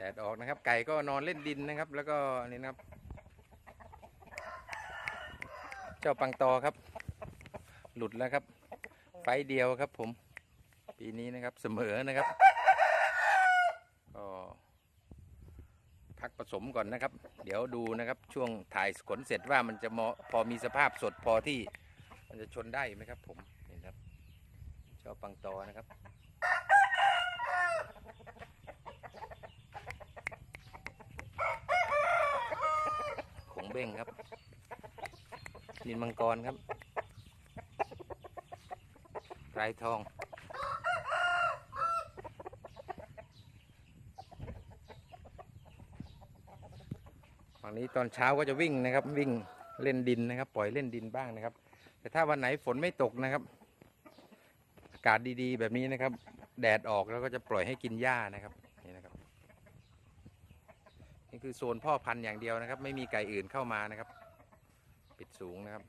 แดดออกนะครับ ไก่ก็นอนเล่นดินนะครับ แล้วก็นี่นะครับ เจ้าปังตอครับ หลุดแล้วครับ ไฟเดียวครับผม ปีนี้นะครับเสมอนะครับ ก็พักผสมก่อนนะครับ เดี๋ยวดูนะครับ ช่วงถ่ายขนเสร็จว่ามันจะมพอมีสภาพสดพอที่มันจะชนได้ไหมครับ ผมนี่ครับเจ้าปังตอนะครับ เบ้งครับ นินมังกรครับไรทอง ฝั่งนี้ตอนเช้าก็จะวิ่งนะครับ วิ่งเล่นดินนะครับ ปล่อยเล่นดินบ้างนะครับ แต่ถ้าวันไหนฝนไม่ตกนะครับ อากาศดีๆ แบบนี้นะครับ แดดออกแล้วก็จะปล่อยให้กินหญ้านะครับ นี่คือโซนพ่อพันธุ์อย่างเดียวนะครับ ไม่มีไก่อื่นเข้ามานะครับ ปิดสูงนะครับ